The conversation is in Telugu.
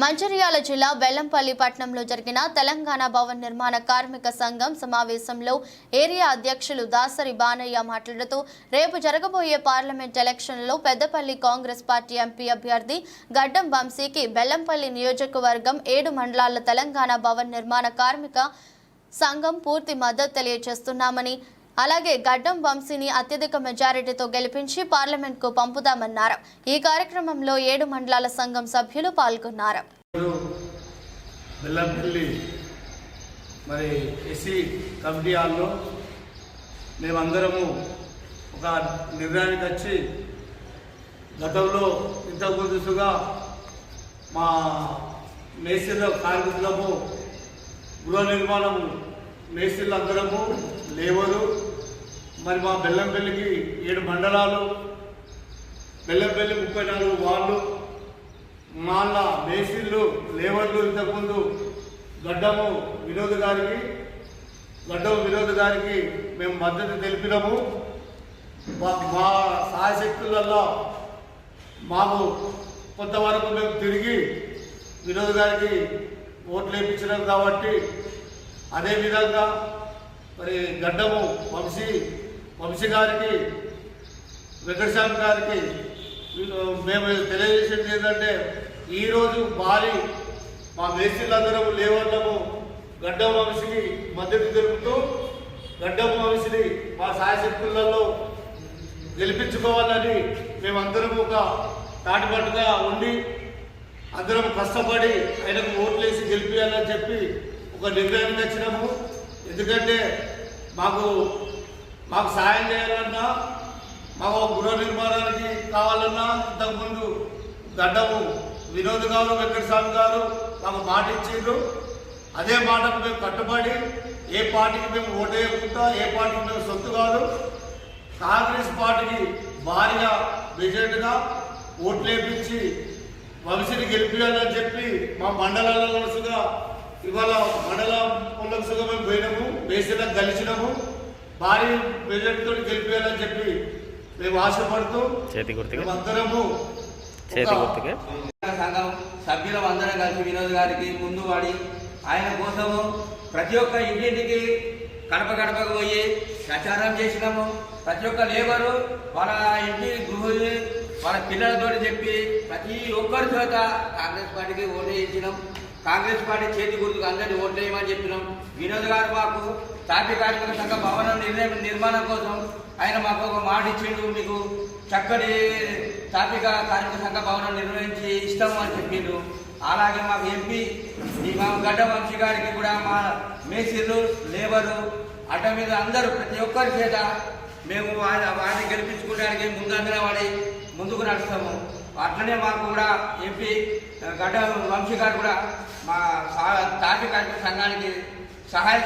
మంచిర్యాల జిల్లా బెల్లంపల్లి పట్టణంలో జరిగిన తెలంగాణ భవన్ నిర్మాణ కార్మిక సంఘం సమావేశంలో ఏరియా అధ్యక్షులు దాసరి బానయ్య మాట్లాడుతూ రేపు జరగబోయే పార్లమెంట్ ఎలక్షన్లో పెద్దపల్లి కాంగ్రెస్ పార్టీ ఎంపీ అభ్యర్థి గడ్డం వంశీకి బెల్లంపల్లి నియోజకవర్గం ఏడు మండలాల తెలంగాణ భవన్ నిర్మాణ కార్మిక సంఘం పూర్తి మద్దతు తెలియజేస్తున్నామని అలాగే గడ్డం వంశీని అత్యధిక మెజారిటీతో గెలిపించి పార్లమెంట్కు పంపుదామన్నారు. ఈ కార్యక్రమంలో ఏడు మండలాల సంఘం సభ్యులు పాల్గొన్నారు. మరి ఎస్సీ కమిటీ హాల్లో మేమందరము ఒక నిర్ణయానికి వచ్చి గతంలో ఇంతకు ముందుగా మా మేస్త్రిల కార్మికులము గృహ నిర్మాణము మేస్త్రిలు లేవరు మరి మా బెల్లంపల్లికి ఏడు మండలాలు బెల్లంపల్లి ముప్పై నాలుగు వాళ్ళు మాళ్ళ మేసిళ్ళు లేవర్లు ఇంతకుముందు గడ్డము వినోద్ గారికి గడ్డము వినోద్ గారికి మేము మద్దతు తెలిపినాము. మా మా సహాయశక్తులలో మాకు కొంతవరకు మేము తిరిగి వినోద్ గారికి ఓట్లు వేయించినాం కాబట్టి అదేవిధంగా మరి గడ్డము వంశీ వంశీ గారికి వెంకటస్వామి గారికి మేము తెలియజేసింది ఏంటంటే ఈరోజు భారీ మా మేస్త్రీలందరం లేవర్లము గడ్డం వంశీకి మద్దతు తెలుపుతూ గడ్డం వంశీని మా సాయశక్తులలో గెలిపించుకోవాలని మేమందరం ఒక తాటిపట్టుగా ఉండి అందరం కష్టపడి ఆయనకు ఓట్లేసి గెలిపించాలని చెప్పి ఒక నిర్ణయానికి వచ్చినాము. ఎందుకంటే మాకు మాకు సాయం చేయాలన్నా మాకు గృహ నిర్మాణానికి కావాలన్నా ఇంతకుముందు గడ్డము వినోద్ గారు వెంకటస్వామి గారు మాకు మాట ఇచ్చిండ్రు. అదే మాటకు మేము కట్టుబడి ఏ పార్టీకి మేము ఓటేయకుండా ఏ పార్టీకి మేము సొత్తు కాదు. కాంగ్రెస్ పార్టీకి భారీగా మెజార్టీగా ఓట్లు వేయించి వంశీని గెలిపించాలని చెప్పి మా మండలాలలో ఇవాళ మండల సుగా మేము పోయినాము వేసిన గలిచినాము భారీ మెజార్టీతో గెలిపించాలని చెప్పి మేము ఆశపడుతూ చేతి గుర్తుగా మేమందరము చేతి గుర్తుగా సంఘం సభ్యులం అందరం కలిసి వినోద్ గారికి ముందు వాడి ఆయన కోసము ప్రతి ఒక్క ఇంటింటికి గడప గడపకు పోయి ప్రచారం చేసినాము. ప్రతి ఒక్క లేబరు వాళ్ళ ఇంటి గృహులు వాళ్ళ పిల్లలతో చెప్పి ప్రతి ఒక్కరి చేత కాంగ్రెస్ పార్టీకి ఓటు వేయించినాం. కాంగ్రెస్ పార్టీ చేతి గుర్తుకు అందరినీ ఓట్లేయమని చెప్పినాం. వినోద్ గారు మాకు తాపి కార్మిక సంఘ భవనం నిర్ణయం నిర్మాణం కోసం ఆయన మాకు ఒక మాట ఇచ్చిండు మీకు చక్కటి తాపిక కార్మిక సంఘ భవనం నిర్వహించి ఇస్తాము అని చెప్పిండు. అలాగే మాకు ఎంపీ ఈ మా గడ్డ వంశీ గారికి కూడా మా మేసీలు లేబరు అడ్డ మీద అందరూ ప్రతి ఒక్కరి చేత మేము వారిని గెలిపించుకోవడానికి ముందంజన వాడి ముందుకు నడుస్తాము. అట్లనే మాకు కూడా ఎంపీ గడ్డ వంశీ గారు కూడా మా సా- ట్రాఫిక్ కార్మిక సంఘానికి సహాయ